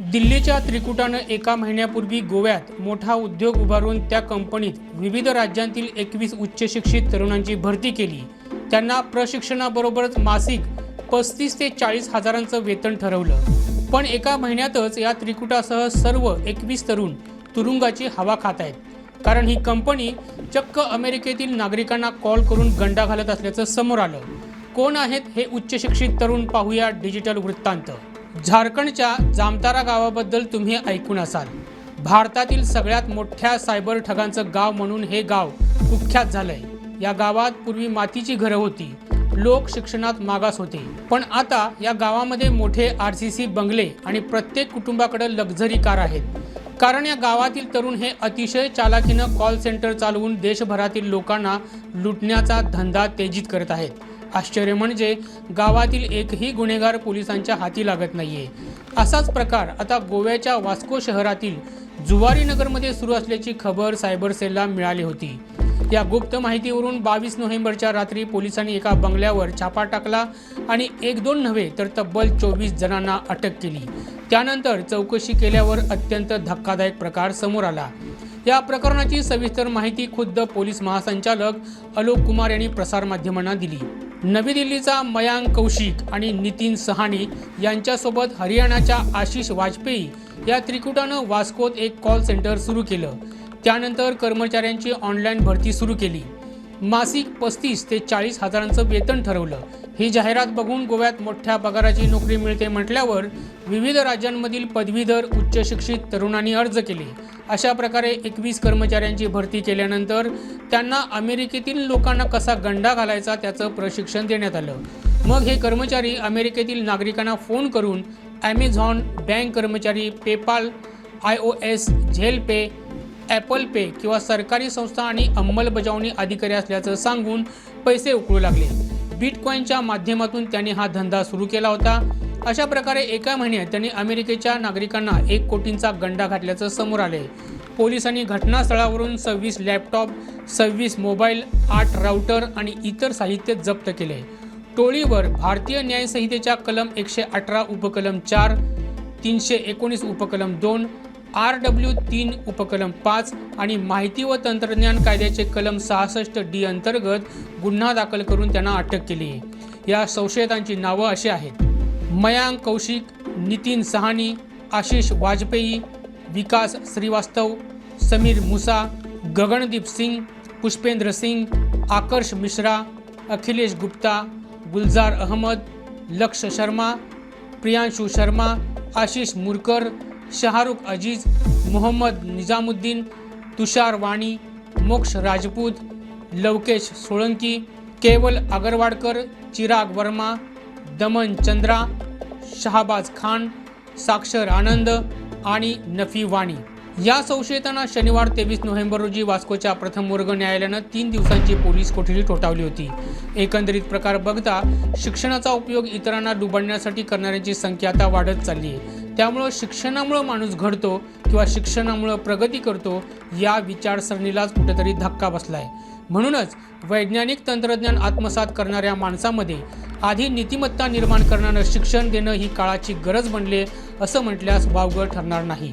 दिल्लीच्या त्रिकुटानं एका महिन्यापूर्वी गोव्यात मोठा उद्योग उभारून त्या कंपनीत विविध राज्यांतील एकवीस उच्च शिक्षित तरुणांची भरती केली. त्यांना प्रशिक्षणाबरोबरच मासिक पस्तीस ते चाळीस हजारांचं वेतन ठरवलं. पण एका महिन्यातच या त्रिकुटासह सर्व एकवीस तरुण तुरुंगाची हवा खात आहेत. कारण ही कंपनी चक्क अमेरिकेतील नागरिकांना कॉल करून गंडा घालत असल्याचं समोर आलं. कोण आहेत हे उच्च शिक्षित तरुण पाहूया डिजिटल वृत्तांत. झारखंडच्या जामतारा गावाबद्दल तुम्ही ऐकून असाल. भारतातील सगळ्यात मोठ्या सायबर ठगांचं गाव म्हणून हे गाव कुख्यात झालंय. या गावात पूर्वी मातीची घरं होती. लोक शिक्षणात मागास होते. पण आता या गावामध्ये मोठे आर सी सी बंगले आणि प्रत्येक कुटुंबाकडे लक्झरी कार आहेत. कारण या गावातील तरुण हे अतिशय चालाकीनं कॉल सेंटर चालवून देशभरातील लोकांना लुटण्याचा धंदा तेजीत करत आहेत. आश्चर्य म्हणजे गावातील एकही गुन्हेगार पोलिसांच्या हाती लागत नाहीये. असाच प्रकार आता गोव्याच्या वास्को शहरातील जुवारी नगरमध्ये सुरू असल्याची खबर सायबर सेलला मिळाली होती. या गुप्त माहितीवरून बावीस नोव्हेंबरच्या रात्री पोलिसांनी एका बंगल्यावर छापा टाकला आणि एक दोन नव्हे तर तब्बल चोवीस जणांना अटक केली. त्यानंतर चौकशी केल्यावर अत्यंत धक्कादायक प्रकार समोर आला. या प्रकरणाची सविस्तर माहिती खुद्द पोलीस महासंचालक अलोक कुमार यांनी प्रसारमाध्यमांना दिली. नवी दिल्लीचा मयांक कौशिक आणि नितीन सहानी यांच्यासोबत हरियाणाच्या आशिष वाजपेयी या त्रिकुटानं वास्कोत एक कॉल सेंटर सुरू केलं. त्यानंतर कर्मचाऱ्यांची ऑनलाईन भरती सुरू केली. मासिक पस्तीस ते चाळीस हजारांचं वेतन ठरवलं. ही जाहिरात बघून गोव्यात मोठ्या पगाराची नोकरी मिळते म्हटल्यावर विविध राज्यांमधील पदवीधर उच्च शिक्षित तरुणांनी अर्ज केले. अशा प्रकारे एकवीस कर्मचाऱ्यांची भरती केल्यानंतर त्यांना अमेरिकेतील लोकांना कसा गंडा घालायचा त्याचं प्रशिक्षण देण्यात आलं. मग हे कर्मचारी अमेरिकेतील नागरिकांना फोन करून ॲमेझॉन बँक कर्मचारी PayPal I O S Zelle pay Apple पे किंवा सरकारी संस्था आणि अंमलबजावणी अधिकारी असल्याचं सांगून पैसे उकळू लागले. बिटकॉईनच्या माध्यमातून त्यांनी हा धंदा सुरू केला होता. अशा प्रकारे एका महिन्यात त्यांनी अमेरिकेच्या नागरिकांना एक कोटींचा गंडा घातल्याचं समोर आले पोलिसांनी घटनास्थळावरून सव्वीस लॅपटॉप सव्वीस मोबाईल आठ राउटर आणि इतर साहित्य जप्त केले टोळीवर भारतीय न्यायसंहितेच्या कलम एकशे अठरा उपकलम चार तीनशे एकोणीस उपकलम दोन आर डब्ल्यू तीन उपकलम पाच आणि माहिती व तंत्रज्ञान कायद्याचे कलम सहासष्ट डी अंतर्गत गुन्हा दाखल करून त्यांना अटक केली. या संशयितांची नावं अशी आहेत. मयांक कौशिक नितीन सहानी आशिष वाजपेयी विकास श्रीवास्तव समीर मुसा गगनदीप सिंग पुष्पेंद्र सिंग आकर्ष मिश्रा अखिलेश गुप्ता गुलजार अहमद लक्ष शर्मा प्रियांशु शर्मा आशिष मुरकर शाहरुख अजीज मोहम्मद निजामुद्दीन तुषार वाणी मोक्ष राजपूत लवकेश सोळंकी केवल अगरवाडकर चिराग वर्मा दमन चंद्रा शहाबाज खान साक्षर आनंद आणि नफी वाणी. या संशयितांना शनिवार तेवीस नोव्हेंबर रोजी वास्कोच्या प्रथम वर्ग न्यायालयानं तीन दिवसांची पोलीस कोठडी ठोठावली होती. एकंदरीत प्रकार बघता शिक्षणाचा उपयोग इतरांना डुबडण्यासाठी करणाऱ्यांची संख्या आता वाढत चालली आहे. त्यामुळं शिक्षणामुळं माणूस घडतो किंवा शिक्षणामुळं प्रगती करतो या विचारसरणीलाच कुठेतरी धक्का बसलाय. म्हणूनच वैज्ञानिक तंत्रज्ञान आत्मसात करणाऱ्या माणसामध्ये आधी नीतिमत्ता निर्माण करणारं शिक्षण देणं ही काळाची गरज बनले असं म्हटल्यास वावगं ठरणार नाही.